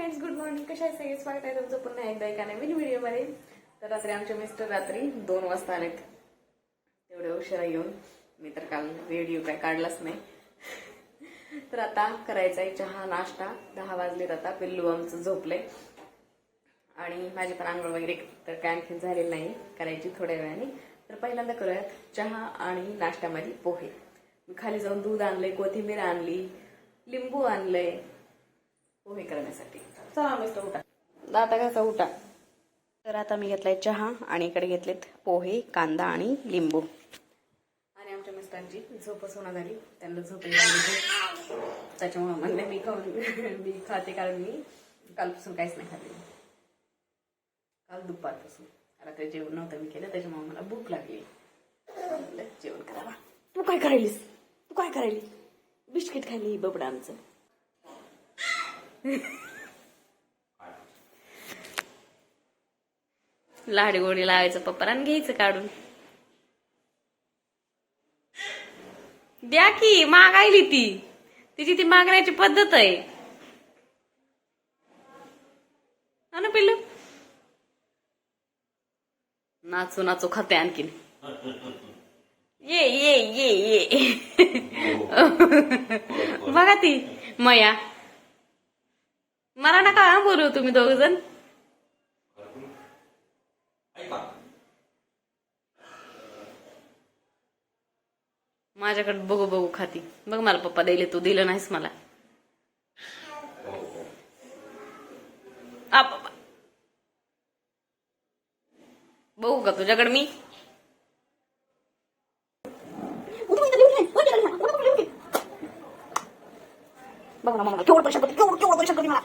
Friends good morning कशा आहे सगळे? स्वागत आहे तुमचं पुन्हा एकदा एका नवीन व्हिडिओमध्ये. तर रात्री आमचे मिस्टर रात्री दोन वाजता आलेत. तेवढे उशिरा येऊन मी तर काल व्हिडिओ काय काढलाच नाही. तर आता करायचा आहे चहा नाश्ता. दहा वाजलेत आता. पिल्लू आमचं झोपले आणि माझी पण आंघोळ वगैरे तर काय आणखी झालेली नाही. करायची थोड्या वेळाने. तर पहिल्यांदा करूयात चहा आणि नाश्त्यामध्ये पोहे. मी खाली जाऊन दूध आणलंय कोथिंबीर आणली लिंबू आणलंय पोहे करण्यासाठी. चला मिस्टर उठा. दाता घासा उठा? तर आता मी घेतलाय चहा आणि इकडे घेतलेत पोहे कांदा आणि लिंबू. आणि आमच्या मिस्टरांची झोपच होणार झाली त्यांना झोप त्याच्यामुळे म्हणले मी खाऊन मी खाते कारण मी कालपासून काहीच नाही खाल्ले काल दुपारपासून. रात्री जेवण नव्हतं मी केलं त्याच्यामुळे मला भूक लागली. जेवण करावा. तू काय करायलीस? तू काय करायली? बिस्किट खाल्ली बबडा आमचं. लाडी. गोडी लावायचं पप्पा आणि घ्यायचं काढून. द्या की मागायली ती. तिची ती मागण्याची पद्धत आहे. हा ना पिल्लू? नाचू नाचू खाते आणखीन. ये ये ये ये. बघा ती मया. मला नका हा बोलू तुम्ही दोघ जण माझ्याकडे बघू बघू खाती. बघ मला पप्पा दिले तू दिलं नाहीस मला. बघू का तुझ्याकडे मी? बघ ना मला केवढं पैसे केवढं केवढं पैसे मला.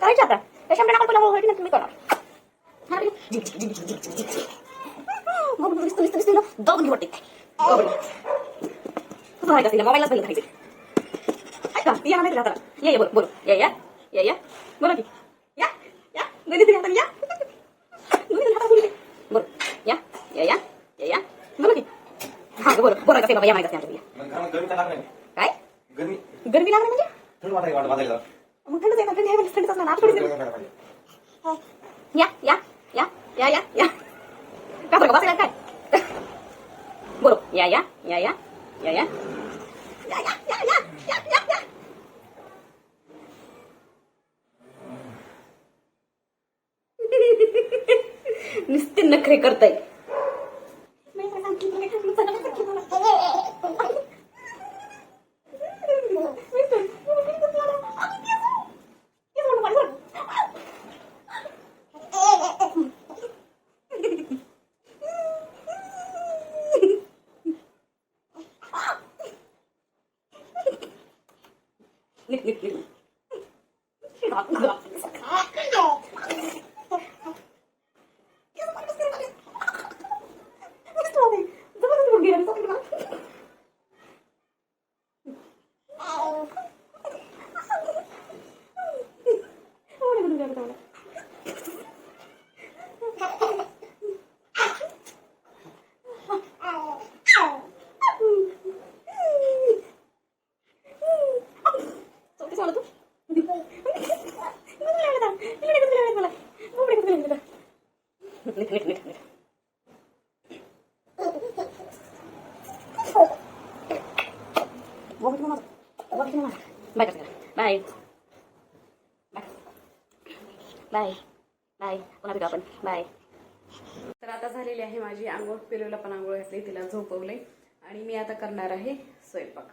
करायचं आता त्याच्या तुम्ही करणार दोन वाटते मोबाईलच बंद करायचे ऐका ती या माहिती राहता या बोल बोल या या या बोला की बोल बाबा या माहिती असते लागणार काय गरमी गरमी लागली म्हणजे थंड वाटायला वाट वाजायला मग थंडच आहे ना थंडी आहे म्हणजे थंडच असणार या या या या या या का बरं बसायला काय बोलो या या या या या या या या या या या या या नुसते नखरे करताय 你你你你你 घातली तिला झोपवले आणि मी आता करणार आहे स्वयंपाक.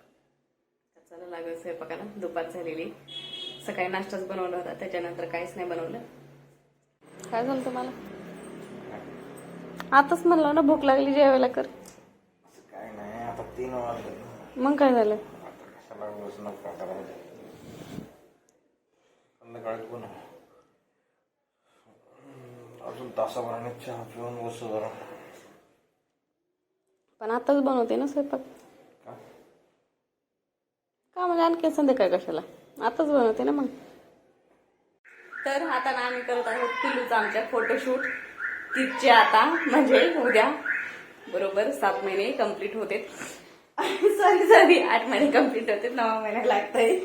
चला लागेल स्वयंपाकाला. दुपार झालेली. सकाळी नाश्ताच बनवला होता. त्याच्यानंतर काहीच नाही बनवलं. काय झालं तुम्हाला? आताच म्हणलं ना भूक लागली जेवायला कर. असं काय नाही. आता तीन वाजले. मग काय झालं? अजून तासाभराने चहा पिऊन बसू जरा. पण आताच बनवते ना स्वयंपाक. का? म्हणजे आणखी संध्याकाळ कशाला? आताच बनवते ना मग. तर आता ना आम्ही करत आहोत पिल्लूचा आमच्या फोटोशूट तिचे आता म्हणजे उद्या. बरोबर सात महिने कंप्लीट होते सॉरी सॉरी आठ महिने कंप्लीट होते नवा महिना लागतंय.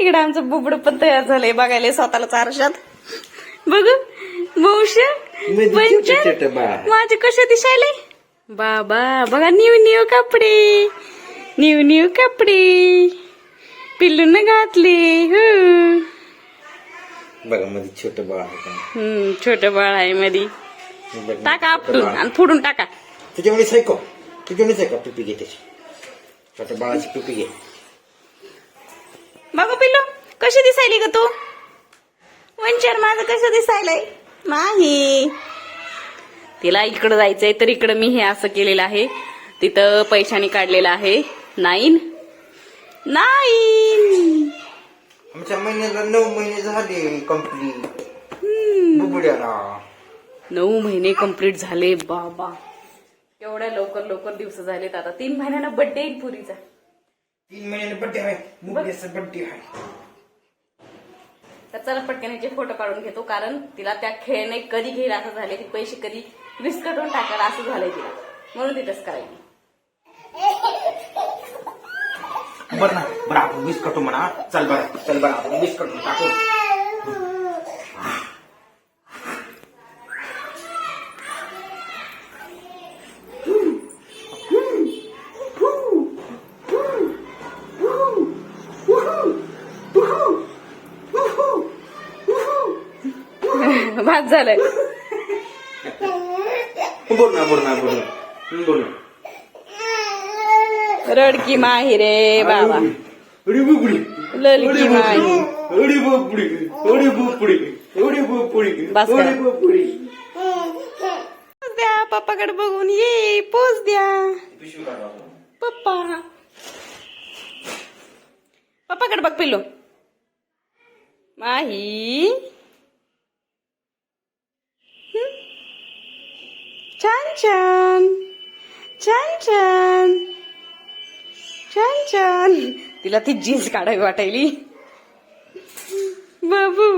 इकडे आमचं बुबड पण तयार झालंय बघायला स्वतःला आरशात बघू बहुशा. माझे कसे दिसायले बाबा बघा न्यू न्यू कपडे. न्यू न्यू कपडे. पिल्लून घातले हो. बघा मध्ये छोट बाळ हम्म छोट बाळ आहे मधी टाका आपटून. आणि फोडून टाका. तुझ्यामध्ये सायको. तुझ्यामध्ये सायको टोपी घे त्याची. छोट्या बाळाची टोपी घे. बघू पिल्लू कशी दिसायली ग तू? वंचर माझं कसं दिसायलंय? नाही. तिला इकडं जायचंय तर इकडं मी हे असं केलेलं आहे. तिथं पैशाने काढलेलं आहे. नाईन. नाईन. आमच्या महिन्याला नऊ महिने झाले कंप्लीट नऊ महिने कंप्लीट झाले बाबा. एवढ्या लवकर लवकर दिवस झालेत आता. तीन महिन्यांना बर्थडे येईल पुरीचा. तीन महिन्याने बड्डे आहे. बड्डे आहे. तर चला पटकन याचे फोटो काढून घेतो कारण तिला त्या खेळणे कधी घेईल असं झाले ती पैसे कधी विस्कटून टाकायला असं झालंय तिला म्हणून तिथंच करायची. बरं ना बरं आपण वीस कटू म्हणा. चल बरं चल बरं आपण वीस कटून टाकू. भात झालंय. बोल ना बोल ना बोल ना बोल ना रडकी माही रे बाबा. अरे बुबडी ललकी माही. अरे बुबडी अरे बुबडी अरे बुबडी बस पोच द्या पप्पाकडे बघून ये. पोच द्या. पप्पा. पप्पाकडे बघ पिल्लू. माही. छान छान छान छान छान छान तिला ती जीन्स काढावी वाटायली. बाबू.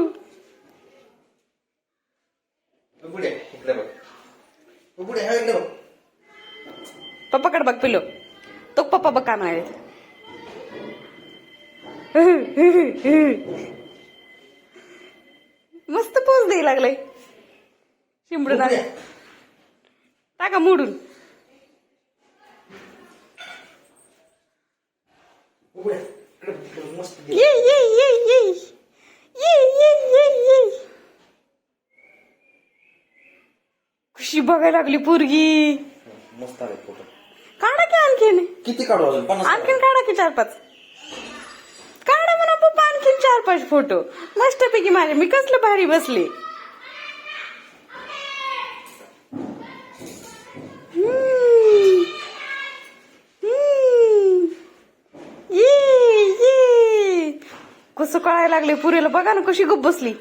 पप्पाकडे बघ पिल्लू. तो पप्पा बघ काय म्हणाले. मस्त पोच द्यायला लागलाय. शिंबडून. टाका मोडून. ये ये ये ये. ये ये ये ये. कशी बघायला लागली पोरगी. मस्त आले फोटो. काढा की आणखीन? किती काढू अजून? पन्नास आणखीन काढा की चार पाच. काढा म्हणा पप्पा आणखीन चार पाच फोटो. मस्तपैकी माझे. मी कसलं भारी बसले हम्म. हम्म. ये, ये. कसं लागले पुरेला बघा ना कशी गप बसली.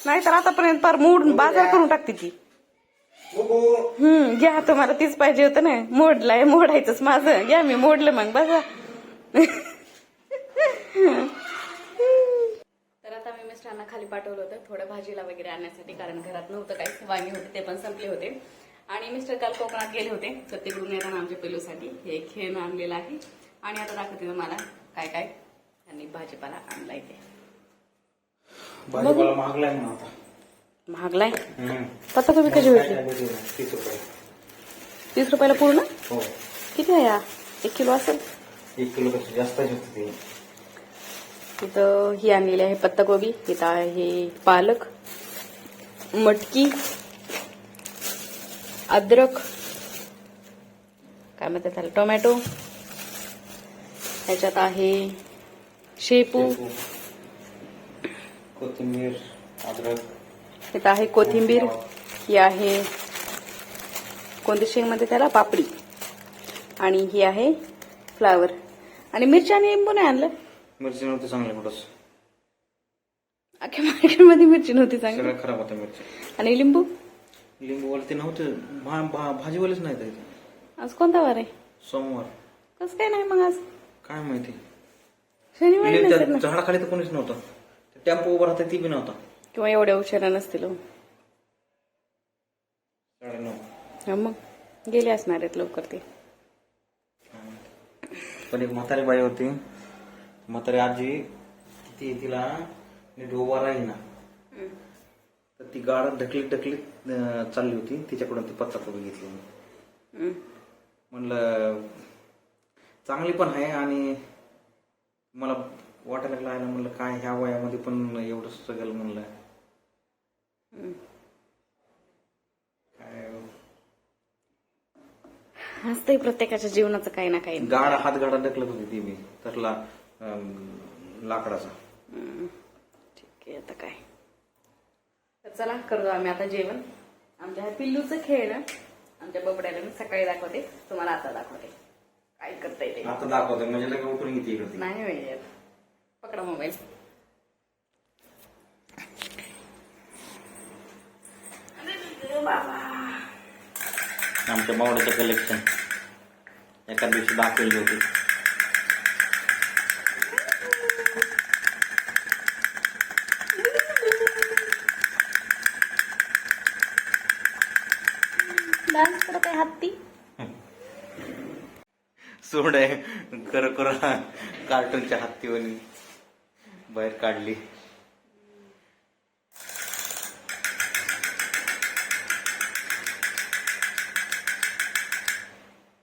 नाहीतर आतापर्यंत फार मोडून बाजार करून टाकते ती. हम्म घ्या तुम्हाला तीच पाहिजे होतं ना. मोडलाय मोडायचंच माझं. घ्या मी मोडलं मग बघा तर आता मी मिस्टरांना खाली पाठवलं होतं थोडं भाजीला वगैरे आणण्यासाठी कारण घरात नव्हतं काही. वांगे होते ते पण संपले होते. आणि मिस्टर काल कोकणात गेले होते तर तिकडून येताना आमच्या पिलूसाठी हे खेळणं आणलेलं आहे. आणि आता दाखवते तुम्हाला काय काय. त्यांनी भाजीपाला आणलाय ते. भाजीपाला महागलाय म्हणा आता. महागलाय. पत्ता तुम्ही कशी भेटली? तीस रुपये. तीस रुपयाला पूर्ण? हो. किती आहे हा? एक किलो असेल? एक किलो पेक्षा जास्त होते ते. इथं ही आणलेली आहे पत्ताकोबी इथं आहे पालक मटकी अद्रक काय म्हणतात त्याला टोमॅटो ह्याच्यात आहे शेपू. कोथिंबीर अद्रक. आहे कोथिंबीर. ही आहे कोणती शेंग म्हणते त्याला पापडी. आणि ही आहे फ्लावर. आणि मिरच्या आणि लिंबू नाही आणलं? मिरची नव्हती चांगली मोठस अख्ख्या मार्केटमध्ये मिरची नव्हती चांगली. खराब होत्या मिरच्या. आणि लिंबू? लिंबूवाले ते नव्हते. भा, भा, भाजीवालेच नाही आज कोणता वार आहे? सोमवार. कसं काय नाही मग आज? काय माहिती? शनिवारी ना. झाडाखाली तर कोणीच नव्हतं. ते टेम्पो उभं राहते ती बी नव्हता. किंवा एवढ्या उशिरा नसतील हो. हा मग गेले असणार आहेत लवकर ते. पण एक म्हातारी बाई होती. म्हातारी आजी ती तिला नीट उभा राहीना. तर ती गाड ढकलीत ढकलीत अं, चालली होती. तिच्याकडून ती पत्ता कोबी घेतली. मी. हम्म. म्हणलं चांगली पण आहे आणि मला वाटायला लागलं ना म्हणलं काय ह्या वयामध्ये पण एवढं स्ट्रगल म्हणलं काय असतंय प्रत्येकाच्या जीवनाचं काही ना काही. गाड हात गाडा ढकलत होती ती मी त्यातला अं, लाकडाचा. हम्म. ठीक आहे आता काय? तर चला करतो आम्ही आता जेवण. आमच्या ह्या पिल्लूचं खेळ ना? आमच्या बबड्याला मी सकाळी दाखवते तुम्हाला आता दाखवते. काय करताय ते. आता दाखवतो म्हणजे लगेच उठून येते इकडे नाही वेळ पकडा मोबाईल. आमच्या मावड्याचं कलेक्शन एका दिवशी दाखवली होती डान्स करत आहे हत्ती. सोड. आहे कर कर. कार्टूनच्या हत्तीवरी बाहेर काढली.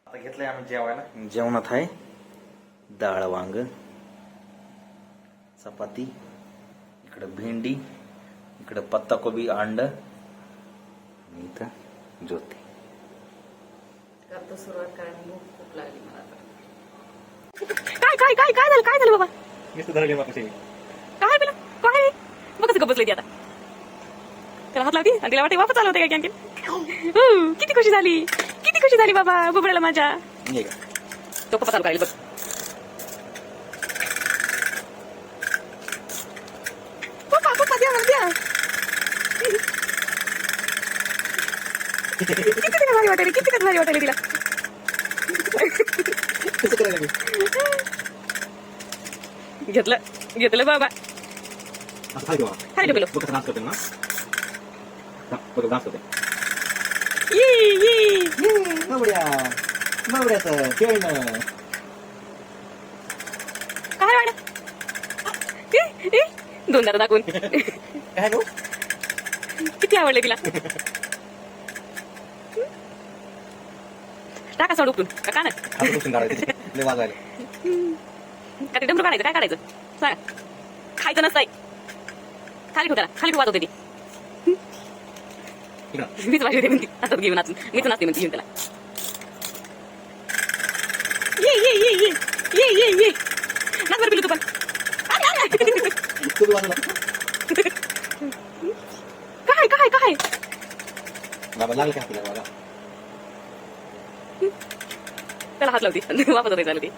आता घेतलंय आम्ही जेवायला. जेवणात आहे. डाळ वांग चपाती इकडं भेंडी इकडं पत्ताकोबी अंड इथं ज्योती. सुरुवात करायला खूप लागली मला. काय काय काय काय झालं काय झालं बाबा? काय बिला? काय मग कसं बसले ती आता? त्याला हात लावती? आणि तिला वाटते वापस आलं होते काय आणखी किती खुशी झाली. किती खुशी झाली बाबा बुबड्याला माझ्या? तो कपा चालू करायला बघ. किती तिला भारी वाटायली? किती भारी वाटायली तिला? घेतलं घेतलं बाबा. असं खाली डान्स करते ना डान्स करते काय वाटत दोन दादा दाखवून. किती आवडले तिला? टाका सोडून. का नाही? असं बसून काढायचं लय वाजवायला का ते डमरू काढायचं काय काढायचं? सांगा. खायचं नसतंय. खाली ठेव त्याला. खाली ठेव वाजवते ती. मीच वाजवते म्हणते. हातात घेऊन मीच नाचते म्हणते घेऊन त्याला. ये ये ये ये. ये ये ये. नाच बरं पिलू तू पण. काय काय काय? बाबा लागलं का आपल्याला त्याला हात लावते. वापस होते चालू ते.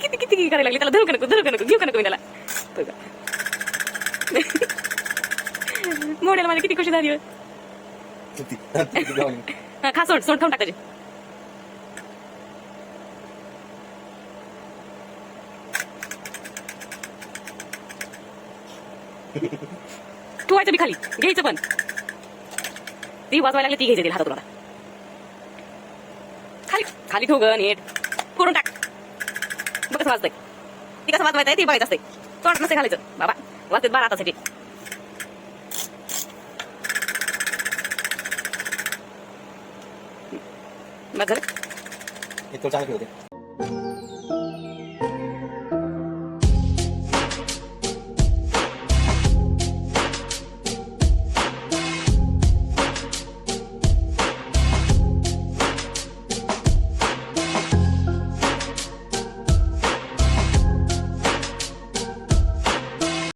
किती किती करायला लागली? त्याला धरू का नको? धरू का नको? घेऊ का नको मी त्याला. मोड्याला माझी किती खुशी झाली. हा, खा सोड सोड खाऊन टाक त्याची. ठेवायचं मी खाली. घ्यायचं पण. ती वाजवायला लागली ती घ्यायची तिला हातात तुला खाली ठेव ग नीट. करून टाक. बघ कसं वाजतंय. ती कसं वाजवायचं आहे ती बघायचं असते. तोंड नसते घालायचं. बाबा वाजते बारा तासाची. मग झालं हे तो चांगलं होते.